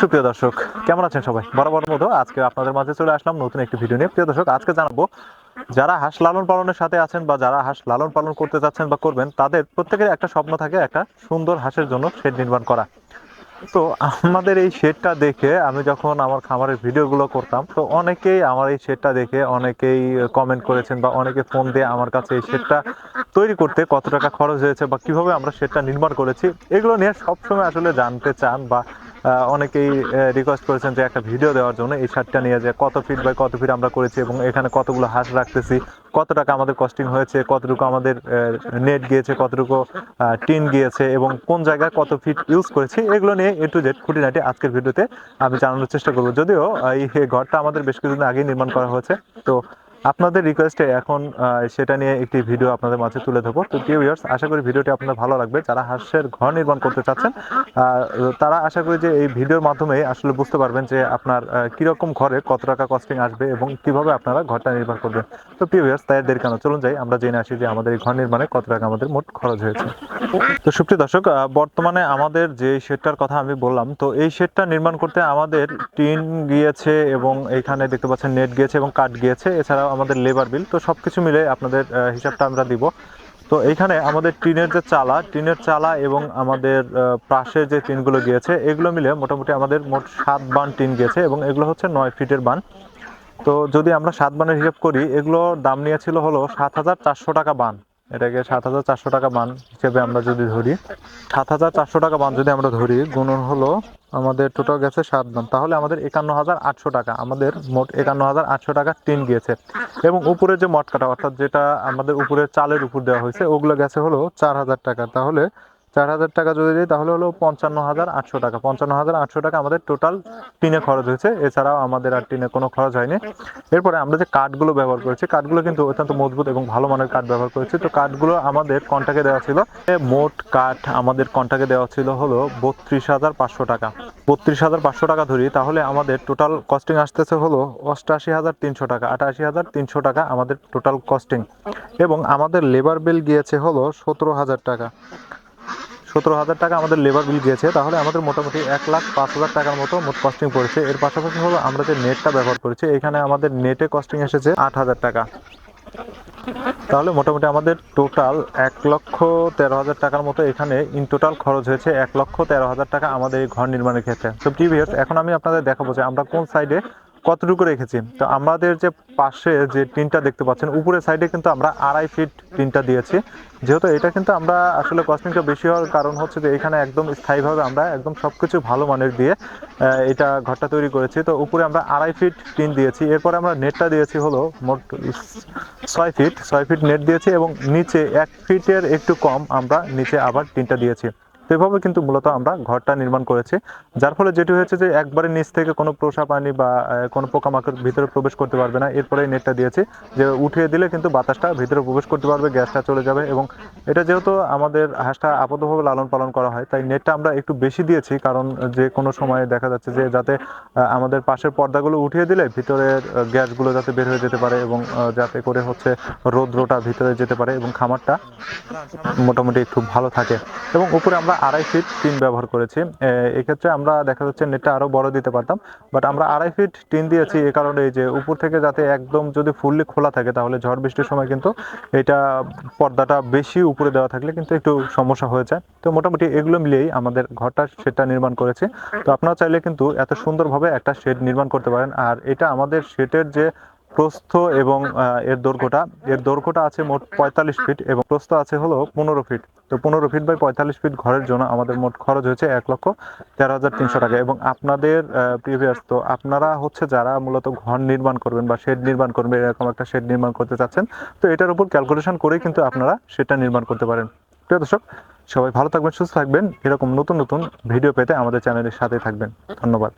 সুপ্রিয় দর্শক। কেমন আছেন সবাই? বরাবর মতো আজকে আপনাদের মাঝে চলে আসলাম নতুন একটি ভিডিও নিয়ে। প্রিয় দর্শক, আজকে জানাব, যারা হাঁস লালন পালনের সাথে আছেন বা যারা হাঁস লালন পালন করতে বা করবেন, তাদের প্রত্যেকের একটা স্বপ্ন থাকে, একটা সুন্দর হাঁসের জন্য শেড নির্মাণ করা। তো আমাদের এই শেডটা দেখে আমি যখন আমার খামারের ভিডিওগুলো করতাম, তো অনেকেই আমার এই শেডটা দেখে অনেকেই কমেন্ট করেছেন বা অনেকে ফোন দিয়ে আমার কাছে এই শেডটা তৈরি করতে কত টাকা খরচ হয়েছে বা কীভাবে আমরা শেডটা নির্মাণ করেছি, এগুলো নিয়ে সবসময় আসলে জানতে চান বা অনেকেই রিকোয়েস্ট করেছেন যে একটা ভিডিও দেওয়ার জন্য এই শার্টটা নিয়ে যে কত ফিট বাই কত ফিট আমরা করেছি এবং এখানে কতগুলো হাঁস রাখতেছি, কত টাকা আমাদের কস্টিং হয়েছে, কতটুকু আমাদের নেট গিয়েছে, কতটুকু টিন গিয়েছে এবং কোন জায়গায় কত ফিট ইউজ করেছি, এগুলো নিয়ে এ টু জেড খুঁটিনাটি আজকের ভিডিওতে আমি জানানোর চেষ্টা করব। যদিও এই ঘরটা আমাদের বেশ কিছুদিন আগেই নির্মাণ করা হয়েছে, তো আপনাদের রিকোয়েস্টে এখন সেটা নিয়ে একটি ভিডিও আপনাদের মাঝে তুলে ধরবো। তো প্রিয় ভিউয়ার্স আশা করি ভিডিওটি আপনাদের ভালো লাগবে। যারা হাঁসের ঘর নির্মাণ করতে চাচ্ছেন তারা আশা করি যে এই ভিডিওর মাধ্যমে আসলে বুঝতে পারবেন যে আপনার কীরকম ঘরে কত টাকা কস্টিং আসবে এবং কীভাবে আপনারা ঘরটা নির্মাণ করবেন। তো প্রিয় ভিউয়ার্স তাই দেরি কেন? চলুন যাই, আমরা জেনে আসি যে আমাদের এই ঘর নির্মাণে কত টাকা আমাদের মোট খরচ হয়েছে। তো সুপ্রিয় দর্শক বর্তমানে আমাদের যে শেডটার কথা আমি বললাম, তো এই শেডটা নির্মাণ করতে আমাদের টিন গিয়েছে এবং এখানে দেখতে পাচ্ছেন নেট গিয়েছে এবং কাঠ গিয়েছে। এছাড়াও আমাদের লেবার বিল তো সব কিছু মিলে আপনাদের হিসাবটা আমরা দিব। তো এইখানে আমাদের টিনের যে চালা, টিনের চালা এবং আমাদের পাশের যে টিনগুলো গিয়েছে, এগুলো মিলে মোটামুটি আমাদের মোট সাত বান টিন গিয়েছে এবং এগুলো হচ্ছে নয় ফিটের বান। তো যদি আমরা সাত বানের হিসাব করি এগুলো দাম নিয়েছিল হলো সাত হাজার চারশো টাকা বান। এটাকে সাত হাজার চারশো টাকা মান হিসেবে আমরা যদি ধরি, সাত হাজার চারশো টাকা মান যদি আমরা ধরি, গুণন হলো আমাদের টোটাল গেছে সাত দাম তাহলে আমাদের একান্ন হাজার আটশো টাকা, আমাদের মোট একান্ন হাজার আটশো টাকা টিন গিয়েছে। এবং উপরে যে মটকাটা, অর্থাৎ যেটা আমাদের উপরে চালের উপর দেওয়া হয়েছে, ওগুলো গেছে হলো চার হাজার টাকা। তাহলে চার হাজার টাকা যদি দিই, তাহলে হলো পঞ্চান্ন হাজার আটশো টাকা। পঞ্চান্ন হাজার আটশো টাকা আমাদের টোটাল টিনে খরচ হয়েছে। এছাড়াও আমাদের আর টিনে কোনো খরচ হয়নি। এরপরে আমরা যে কাঠগুলো ব্যবহার করেছি কাঠগুলো কিন্তু অত্যন্ত মজবুত এবং ভালো মানের কাঠ ব্যবহার করেছি। তো কাঠগুলো আমাদের কন্টাকে দেওয়া ছিল। মোট কাঠ আমাদের কন্টাকে দেওয়া ছিল হলো বত্রিশ হাজার পাঁচশো টাকা। বত্রিশ হাজার পাঁচশো টাকা ধরি, তাহলে আমাদের টোটাল কস্টিং আসতেছে হলো অষ্টাশি হাজার তিনশো টাকা। আটাশি হাজার তিনশো টাকা আমাদের টোটাল কস্টিং এবং আমাদের লেবার বিল গিয়েছে হলো সতেরো হাজার টাকা। সতেরো হাজার টাকা আমাদের লেবার বিল গিয়েছে তাহলে আমাদের মোটামুটি এক লাখ পাঁচ হাজার টাকার মতো মোট কস্টিং পড়েছে। এর পাশাপাশি হলো আমরা যে নেটটা ব্যবহার করেছি, এখানে আমাদের নেটে কস্টিং এসেছে আট হাজার টাকা। তাহলে মোটামুটি আমাদের টোটাল এক লক্ষ তেরো হাজার টাকার মতো এখানে ইন টোটাল খরচ হয়েছে এক লক্ষ তেরো হাজার টাকা আমাদের এই ঘর নির্মাণের ক্ষেত্রে। তো টিভিএস এখন আমি আপনাদের দেখাবো যে আমরা কোন সাইডে কতটুকু রেখেছি? তো আমাদের যে পাশে যে টিনটা দেখতে পাচ্ছেন উপরের সাইডে কিন্তু আমরা আড়াই ফিট টিনটা দিয়েছি। যেহেতু এটা কিন্তু আমরা আসলে কস্টিংটা বেশি হওয়ার কারণ হচ্ছে যে এখানে একদম স্থায়ীভাবে আমরা একদম সব কিছু ভালো মানের দিয়ে এটা ঘরটা তৈরি করেছি। তো উপরে আমরা আড়াই ফিট টিন দিয়েছি। এরপরে আমরা নেটটা দিয়েছি হলো মোট ছয় ফিট ছয় ফিট নেট দিয়েছি এবং নিচে এক ফিটের একটু কম আমরা নিচে আবার টিনটা দিয়েছি। তো এভাবে কিন্তু মূলত আমরা ঘরটা নির্মাণ করেছি। যার ফলে যেটি হয়েছে যে একবারে নিচ থেকে কোনো পোষা পানি বা কোনো পোকামাকড় ভিতরে প্রবেশ করতে পারবে না। এরপরে নেটটা দিয়েছি যে উঠিয়ে দিলে কিন্তু বাতাসটা ভিতরে প্রবেশ করতে পারবে, গ্যাসটা চলে যাবে এবং এটা যেহেতু আমাদের হাঁসটা আপাতভাবে লালন পালন করা হয়, তাই নেটটা আমরা একটু বেশি দিয়েছি কারণ যে কোনো সময় দেখা যাচ্ছে যে যাতে আমাদের পাশের পর্দাগুলো উঠিয়ে দিলে ভিতরের গ্যাসগুলো যাতে বের হয়ে যেতে পারে এবং যাতে করে হচ্ছে রৌদ্রটা ভিতরে যেতে পারে এবং খামারটা মোটামুটি একটু ভালো থাকে এবং উপরে আমরা আড়াই ফিট টিন ব্যবহার করেছি। এক্ষেত্রে আমরা দেখা যাচ্ছে নেটটা আরও বড় দিতে পারতাম। বাট আমরা আড়াই ফিট টিন দিয়েছি এ কারণে এই যে উপর থেকে যাতে একদম যদি ফুললি খোলা থাকে তাহলে ঝড় বৃষ্টির সময় কিন্তু এটা পর্দাটা বেশি উপরে দেওয়া থাকলে কিন্তু একটু সমস্যা হয়ে যায়। তো মোটামুটি এগুলো মিলিয়েই আমাদের ঘরটা শেডটা নির্মাণ করেছি। তো আপনারা চাইলে কিন্তু এত সুন্দরভাবে একটা শেড নির্মাণ করতে পারেন। আর এটা আমাদের শেডের যে প্রস্থ এবং এর দৈর্ঘ্যটা এর দৈর্ঘ্যটা আছে মোট পঁয়তাল্লিশ ফিট এবং প্রস্থ আছে হলো পনেরো ফিট তো পনেরো ফিট বাই পঁয়তাল্লিশ ফিট ঘরের জন্য আমাদের মোট খরচ হয়েছে এক লক্ষ তেরো হাজার তিনশো টাকা। এবং আপনাদের প্রিভিয়াস তো আপনারা হচ্ছে যারা মূলত ঘর নির্মাণ করবেন বা শেড নির্মাণ করবেন, এরকম একটা শেড নির্মাণ করতে চাচ্ছেন, তো এটার উপর ক্যালকুলেশন করেই কিন্তু আপনারা সেটা নির্মাণ করতে পারেন। প্রিয় দর্শক, সবাই ভালো থাকবেন, সুস্থ থাকবেন। এরকম নতুন নতুন ভিডিও পেতে আমাদের চ্যানেলের সাথে থাকবেন। ধন্যবাদ।